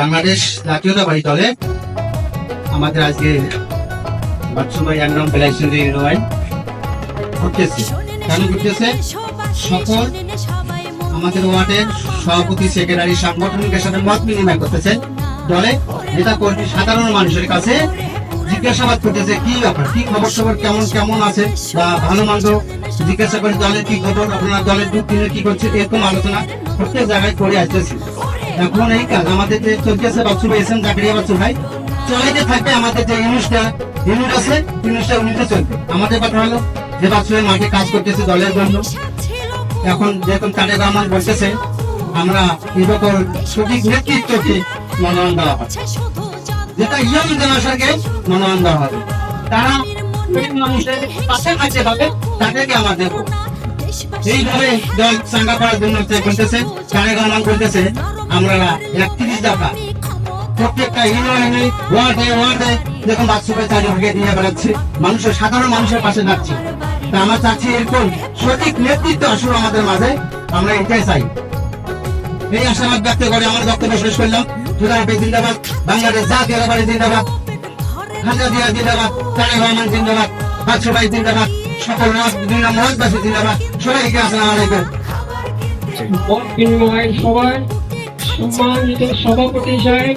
বাংলাদেশ জাতীয়তাবাদী দলে আমাদের আজকে বাচ্চুভাই একদম বেলাইসেন্দ্রী নয় ঘুরতেছে কেন ঘুরতেছে সকল আমাদের ওয়ার্ডের সভাপতি, সেক্রেটারি, সাংগঠনিকের সাথে মত বিনিময় করতেছে। দলে নেতা কর্মী সাধারণ মানুষের কাছে জিজ্ঞাসাবাদ করতেছে, কি ব্যাপার? কি খবর সবর? কেমন কেমন আছে? বা ভালো, মন্দ? জিজ্ঞাসা করে দলের কি খবর? আপনার দলের দু দিনে কি করছে? এরকম আলোচনা প্রত্যেক জায়গায় করে আসতেছি। এখন এই কাজ আমাদের যে চলতেছে বাচ্চু ভাই এসেন জাকরিয়া বাচ্চু ভাই। চলাইতে থাকবে আমাদের যে ইউনিটটা, ইউনিট আছে, ইউনিটটা, ইউনিটে চলবে। আমাদের কথা হলো যে বাচ্চু ভাই মাঠে কাজ করতেছে দলের জন্য। এখন যেরকম তারেক রহমান বলতেছে, আমরা এরকম সঠিক নেতৃত্বকে মনোনয়ন দেওয়া হবে। যেটা ইয়ং জেনারেশনকে মনোনয়ন দেওয়া হবে। তারা মানুষের পাশে কাছে হবে, তাদেরকে আমরা দেবো। এইভাবে দল বলতেছে তারেক রহমান আমরা একত্রিশ দফা। প্রত্যেকটা ওয়ার্ডে ওয়ার্ডে যখন বেড়াচ্ছে। মানুষের, সাধারণ মানুষের পাশে যাচ্ছে। তা আমরা চাচ্ছি এরকম সঠিক নেতৃত্ব আসলে আমাদের মাঝে, আমরা এটাই চাই। এই আশাবাদ ব্যক্ত করে আমার বক্তব্য শেষ করলাম। সুদারপে জিন্দাবাদ, বাংলাদেশ জাতীয়তাবাদী জিন্দাবাদ খাজা দিয়া জিন্দাবাদ, তারেক রহমান জিন্দাবাদ বাদশাবাই জিন্দাবাদ। সকল রাজবাসী জিন্দাবাদ সবাইকে আসসালামু আলাইকুম বিনিময় সভায় সম্মানিত সভাপতি সাহেব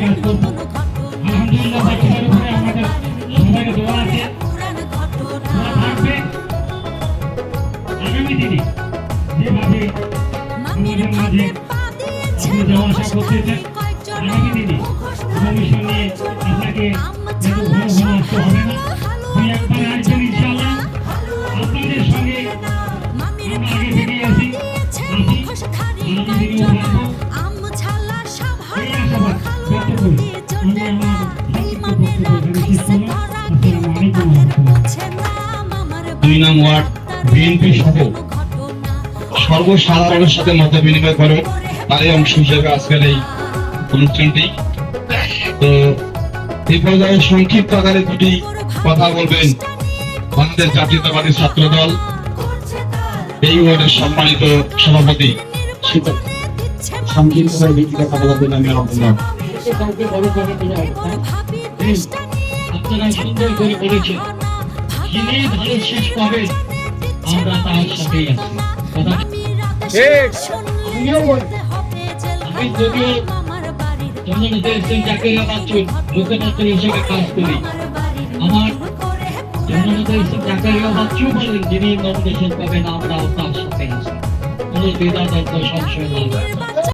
আলহামদুলিল্লাহ বাচ্চাদের উপরে আমাদের সবাইকে দোয়া আছে থাকবে আগামী দিনে যেভাবে আমাদের মাঝে আপনি যাওয়া আসা করতেছেন আগামী দিনে কমিশন নিয়ে আপনাকে ঘন ঘন আসতে হবে না দুই একবার আসবেন ইনশাআল্লাহ আপনাদের সঙ্গে আমরা আগে থেকে আছি আছি আগামী দিনেও থাকব দুই নং ওয়ার্ড বিএনপি সহ সর্বসাধারণের সাথে মত বিনিময় করে তারই অংশ হিসেবে আজকের এই অনুষ্ঠানটি তো এই পর্যায়ে সংক্ষিপ্ত আকারে দুটি কথা বলবেন বাংলাদেশ জাতীয়তাবাদী ছাত্র দল এই ওয়ার্ডের সম্মানিত সভাপতি সংক্ষিপ্তভাবে আমি না। আপনারা সুন্দর করে বলেছেন যিনি ভালো শেষ পাবেন। আমরা তার সাথেই আছি। আমি যদিও জননেতা হিসেবে কাজ করি। আমার জননেতা এসছেন জাকারিয়া বাচ্চু বলেন যিনি নমিনেশন পাবেন আমরাও তার সাথে আছি। কোনো দ্বিধা সংশয় নাই।